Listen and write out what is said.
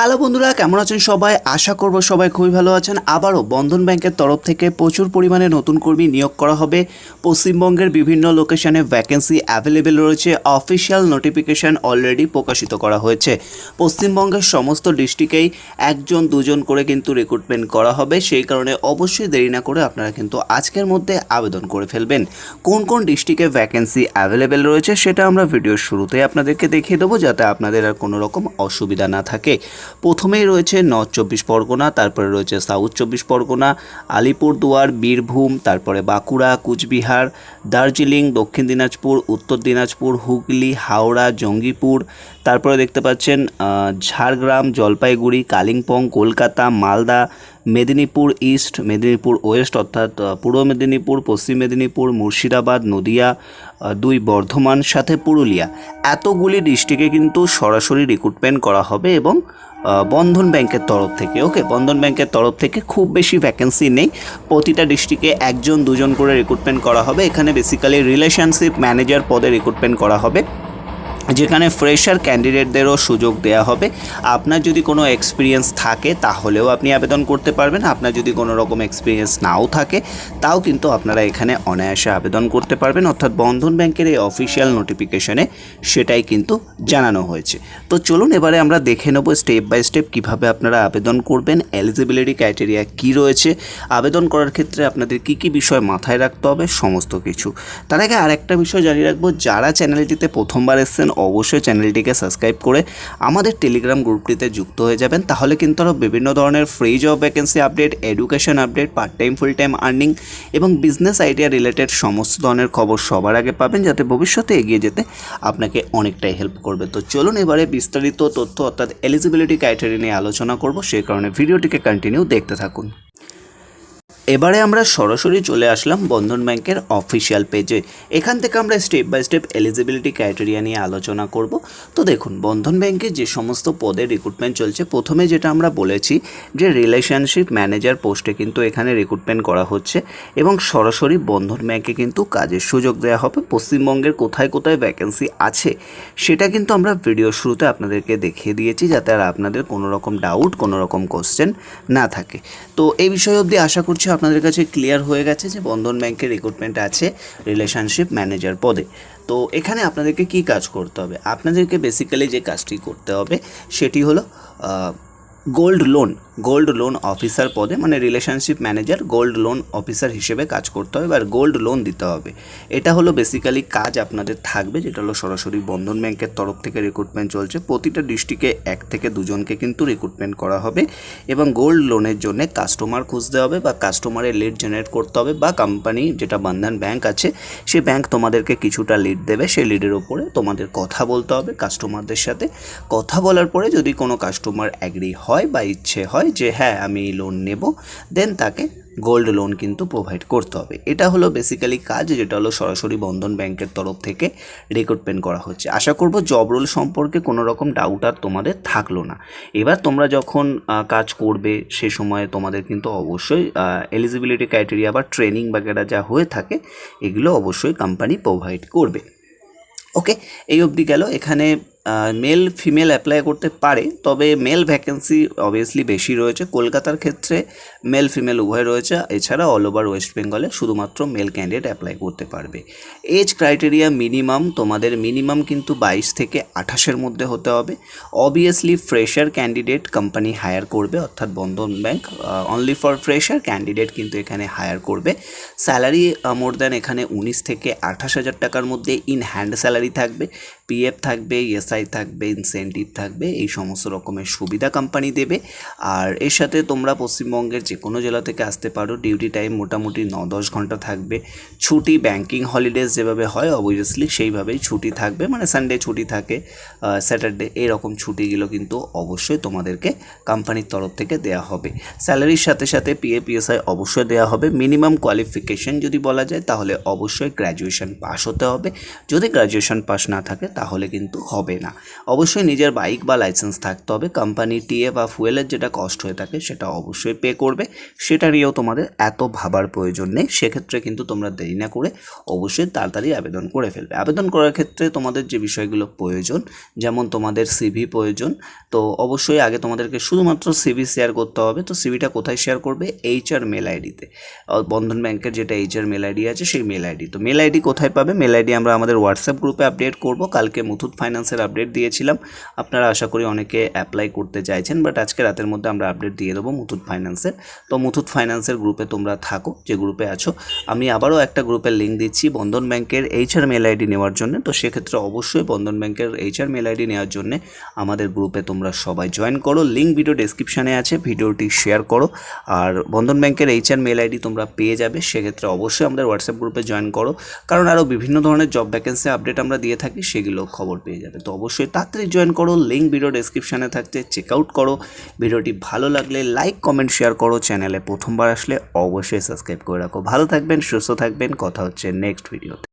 Hello বন্ধুরা, কেমন আছেন সবাই? আশা করব সবাই খুবই ভালো আছেন। আবারও বন্ধন ব্যাংকের তরফ থেকে প্রচুর পরিমাণে নতুন কর্মী নিয়োগ করা হবে। পশ্চিমবঙ্গের বিভিন্ন লোকেশনে ভ্যাকেন্সি অ্যাভেলেবেল রয়েছে। অফিসিয়াল নোটিফিকেশন অলরেডি প্রকাশিত করা হয়েছে। পশ্চিমবঙ্গের সমস্ত ডিস্ট্রিক্টেই একজন, দুজন করে কিন্তু রিক্রুটমেন্ট করা হবে। সেই কারণে অবশ্যই দেরি না করে আপনারা কিন্তু আজকের মধ্যে আবেদন করে ফেলবেন। কোন কোন ডিস্ট্রিক্টে ভ্যাকেন্সি অ্যাভেলেবেল রয়েছে সেটা আমরা ভিডিওর শুরুতেই আপনাদেরকে দেখিয়ে দেবো, যাতে আপনাদের আর কোনো রকম অসুবিধা না থাকে। প্রথমেই রয়েছে নর্থ চব্বিশ পরগনা, তারপরে রয়েছে সাউথ চব্বিশ পরগনা, আলিপুরদুয়ার, বীরভূম, তারপরে বাঁকুড়া, কুচবিহার, দার্জিলিং, দক্ষিণ দিনাজপুর, উত্তর দিনাজপুর, হুগলি, হাওড়া, জঙ্গিপুর, তারপরে দেখতে পাচ্ছেন ঝাড়গ্রাম, জলপাইগুড়ি, কালিম্পং, কলকাতা, মালদা মেদিনীপুর ইস্ট, মেদিনীপুর ওয়েস্ট অর্থাৎ পূর্ব মেদিনীপুর, পশ্চিম মেদিনীপুর, মুর্শিদাবাদ, নদিয়া দুই বর্ধমান, সাথে পুরুলিয়া। এতগুলি ডিস্ট্রিক্টে কিন্তু সরাসরি রিক্রুটমেন্ট করা হবে এবং বন্ধন ব্যাংকের তরফ থেকে ওকে বন্ধন ব্যাংকের তরফ থেকে খুব বেশি ভ্যাকেন্সি নেই। প্রতিটা ডিস্ট্রিক্টে একজন, দুজন করে রিক্রুটমেন্ট করা হবে। এখানে বেসিক্যালি রিলেশনশিপ ম্যানেজার পদে রিক্রুটমেন্ট করা হবে। যেখানে ফ্রেশার ক্যান্ডিডেটদেরও সুযোগ দেওয়া হবে। আপনার যদি কোনো এক্সপিরিয়েন্স থাকে, তাহলেও আপনি আবেদন করতে পারবেন। আপনার যদি কোনো রকম এক্সপিরিয়েন্স নাও থাকে, তাও কিন্তু আপনারা এখানে অনায়াসে আবেদন করতে পারবেন। অর্থাৎ বন্ধন ব্যাংকের এই অফিসিয়াল নোটিফিকেশনে সেটাই কিন্তু জানানো হয়েছে। তো চলুন এবারে আমরা দেখে নেব স্টেপ বাই স্টেপ কীভাবে আপনারা আবেদন করবেন এলিজিবিলিটি ক্রাইটেরিয়া কি রয়েছে, আবেদন করার ক্ষেত্রে আপনাদের কি কি বিষয় মাথায় রাখতে হবে, সমস্ত কিছু। তার আগে আরেকটা বিষয় জানিয়ে রাখব, যারা চ্যানেলটিতে প্রথমবার এসেছেন অবশ্যই চ্যানেলটিকে সাবস্ক্রাইব করে আমাদের টেলিগ্রাম গ্রুপটিতে যুক্ত হয়ে যাবেন। তাহলে কিন্তু আরও বিভিন্ন ধরনের free job vacancy update education update part time full time earning এবং বিজনেস আইডিয়া রিলেটেড সমস্ত ধরনের খবর সবার আগে পাবেন যাতে ভবিষ্যতে এগিয়ে যেতে আপনাকে অনেকটাই হেল্প করবে। তো চলুন এবারে বিস্তারিত তথ্য অর্থাৎ এলিজিবিলিটি ক্রাইটেরিয়া নিয়ে আলোচনা করব। সেই কারণে ভিডিওটিকে কন্টিনিউ দেখতে থাকুন। এবারে আমরা সরাসরি চলে আসলাম বন্ধন ব্যাংকের অফিসিয়াল পেজে এখান থেকে আমরা step by step eligibility criteria নিয়ে আলোচনা করব। তো দেখুন, বন্ধন ব্যাংকে যে সমস্ত পদে রিক্রুটমেন্ট চলছে, প্রথমে যেটা আমরা বলেছি যে রিলেশনশিপ ম্যানেজার পোস্টে কিন্তু এখানে রিক্রুটমেন্ট করা হচ্ছে এবং সরাসরি বন্ধন ব্যাংকে কিন্তু কাজের সুযোগ দেওয়া হবে। পশ্চিমবঙ্গের কোথায় কোথায় ভ্যাকেন্সি আছে, সেটা কিন্তু আমরা ভিডিও শুরুতে আপনাদেরকে দেখিয়ে দিয়েছি যাতে আর আপনাদের কোনো রকম ডাউট কোনো রকম কোশ্চেন না থাকে। তো এই বিষয় অবধি আশা করছি আপনাদের কাছে ক্লিয়ার হয়ে গেছে যে বন্ধন ব্যাংকের রিক্রুটমেন্ট আছে রিলেশনশিপ ম্যানেজার পদে। তো এখানে আপনাদেরকে কি কাজ করতে হবে? আপনাদেরকে বেসিক্যালি যে কাজটি করতে হবে সেটি হলো gold loan gold loan officer পদে মানে relationship manager gold loan officer হিসেবে কাজ করতে হবে আর গোল্ড লোন দিতে হবে। এটা হলো বেসিক্যালি কাজ আপনাদের থাকবে, যেটা হলো সরাসরি বন্ধন ব্যাংকের তরফ থেকে রিক্রুটমেন্ট চলছে। প্রতিটা ডিস্ট্রিক্টে এক থেকে দুজনকে কিন্তু রিক্রুটমেন্ট করা হবে এবং গোল্ড লোনের জন্য কাস্টমার খুঁজতে হবে বা কাস্টমারের লিড জেনারেট করতে হবে বা কোম্পানি যেটা বন্ধন ব্যাংক আছে, সে ব্যাংক তোমাদেরকে কিছুটা লিড দেবে, সেই লিডের ওপরে তোমাদের কথা বলতে হবে কাস্টমারদের সাথে। কথা বলার পরে যদি কোনো কাস্টমার অ্যাগ্রি হয় বা ইচ্ছে হয় যে হ্যাঁ আমি লোন নেব দেন তাকে গোল্ড লোন কিন্তু প্রোভাইড করতে হবে। এটা হলো বেসিক্যালি কাজ, যেটা হলো সরাসরি বন্ধন ব্যাংকের তরফ থেকে রিক্রুটমেন্ট করা হচ্ছে। আশা করব জব রোল সম্পর্কে কোনো রকম ডাউট আর তোমাদের থাকল না। এবার তোমরা যখন কাজ করবে, সে সময় তোমাদের কিন্তু অবশ্যই এলিজিবিলিটি ক্রাইটেরিয়া বা ট্রেনিং বাগেরা যা হয়ে থাকে, এগুলো অবশ্যই কোম্পানি প্রোভাইড করবে। ওকে এই অবধি গেল। এখানে মেল ফিমেল অ্যাপ্লাই করতে পারে, তবে মেল ভ্যাকেন্সি অবভিয়াসলি বেশি রয়েছে। কলকাতার ক্ষেত্রে মেল ফিমেল উভয় রয়েছে। এছাড়া অল ওভার ওয়েস্ট বেঙ্গলে শুধুমাত্র মেল ক্যান্ডিডেট অ্যাপ্লাই করতে পারবে। এজ ক্রাইটেরিয়া মিনিমাম তোমাদের মিনিমাম কিন্তু বাইশ থেকে আঠাশের মধ্যে হতে হবে। Obviously fresher candidate company hire করবে, অর্থাৎ Bandhan bank only for fresher candidate কিন্তু এখানে হায়ার করবে। স্যালারি মোর দ্যান এখানে উনিশ থেকে আঠাশ হাজার টাকার মধ্যে ইন হ্যান্ড স্যালারি থাকবে। পিএফ থাকবে এসআই থাকবে ইনসেন্টিভ থাকবে, এই সমস্ত রকমের সুবিধা কোম্পানি দেবে। আর এর সাথে তোমরা পশ্চিমবঙ্গের যে কোনো জেলা থেকে আসতে পারো ডিউটি টাইম মোটামুটি ন দশ ঘণ্টা থাকবে। ছুটি ব্যাংকিং হলিডেজ যেভাবে হয় অবভিয়াসলি সেইভাবেই ছুটি থাকবে মানে সানডে ছুটি থাকে স্যাটারডে এরকম ছুটিগুলো কিন্তু অবশ্যই তোমাদেরকে কোম্পানির তরফ থেকে দেওয়া হবে। স্যালারির সাথে সাথে পিএ পিএসআই অবশ্যই দেওয়া হবে। মিনিমাম কোয়ালিফিকেশন যদি বলা যায়, তাহলে অবশ্যই গ্র্যাজুয়েশন পাস হতে হবে। যদি গ্র্যাজুয়েশন পাস না থাকে, তাহলে কিন্তু হবে। না। অবশ্যই নিজের বাইক বা লাইসেন্স থাকতে হবে। কোম্পানি টিএ বা ফুয়েলের যেটা কস্ট হয়ে থাকে, সেটা অবশ্যই পে করবে। সেটা নিয়েও তোমাদের এত ভাবার প্রয়োজন নেই। সেক্ষেত্রে কিন্তু তোমরা দেরি না করে অবশ্যই তাড়াতাড়ি আবেদন করে ফেলবে। আবেদন করার ক্ষেত্রে তোমাদের যে বিষয়গুলো প্রয়োজন, যেমন তোমাদের সিভি প্রয়োজন, তো অবশ্যই আগে তোমাদেরকে শুধুমাত্র সিভি শেয়ার করতে হবে। তো সিভিটা কোথায় শেয়ার করবে? এইচআর মেল আইডিতে বন্ধন ব্যাংকের যেটা এইচআর মেল আইডি আছে, সেই মেল আইডি তো মেল আইডি কোথায় পাবে? মেল আইডি আমরা আমাদের হোয়াটসঅ্যাপ গ্রুপে আপডেট করব। কালকে মুথুট ফাইন্যান্সের আপডেট দিয়েছিলাম। আপনারা আশা করি অনেকে অ্যাপ্লাই করতে চাইছেন বাট আজকে রাতের মধ্যে আমরা আপডেট দিয়ে দেবো মুথুট ফাইন্যান্সের তো মুথুট ফাইন্যান্সের গ্রুপে তোমরা থাকো, যে গ্রুপে আছো। আমি আবারও একটা গ্রুপের লিঙ্ক দিচ্ছি, বন্ধন ব্যাংকের এইচআর মেল আইডি নেওয়ার জন্য। তো সেক্ষেত্রে অবশ্যই বন্ধন ব্যাংকের এইচআর মেল আইডি নেওয়ার জন্য আমাদের গ্রুপে তোমরা সবাই জয়েন করো। লিঙ্ক ভিডিও ডেসক্রিপশানে আছে, ভিডিওটি শেয়ার করো। আর বন্ধন ব্যাংকের এইচআর মেল আইডি তোমরা পেয়ে যাবে, সেক্ষেত্রে অবশ্যই আমাদের হোয়াটসঅ্যাপ গ্রুপে জয়েন করো। কারণ আরও বিভিন্ন ধরনের জব ভ্যাকেন্সি আপডেট আমরা দিয়ে থাকি, সেগুলো খবর পেয়ে যাবে। তো অবশ্যই তাড়াতাড়ি জয়েন করো লিঙ্ক ভিডিও ডেসক্রিপশানে থাকছে চেক আউট করো। ভিডিওটি ভালো লাগলে লাইক কমেন্ট শেয়ার করো। চ্যানেলে প্রথমবার আসলে অবশ্যই সাবস্ক্রাইব করে রাখো। ভালো থাকবেন, সুস্থ থাকবেন। কথা হচ্ছে নেক্সট ভিডিওতে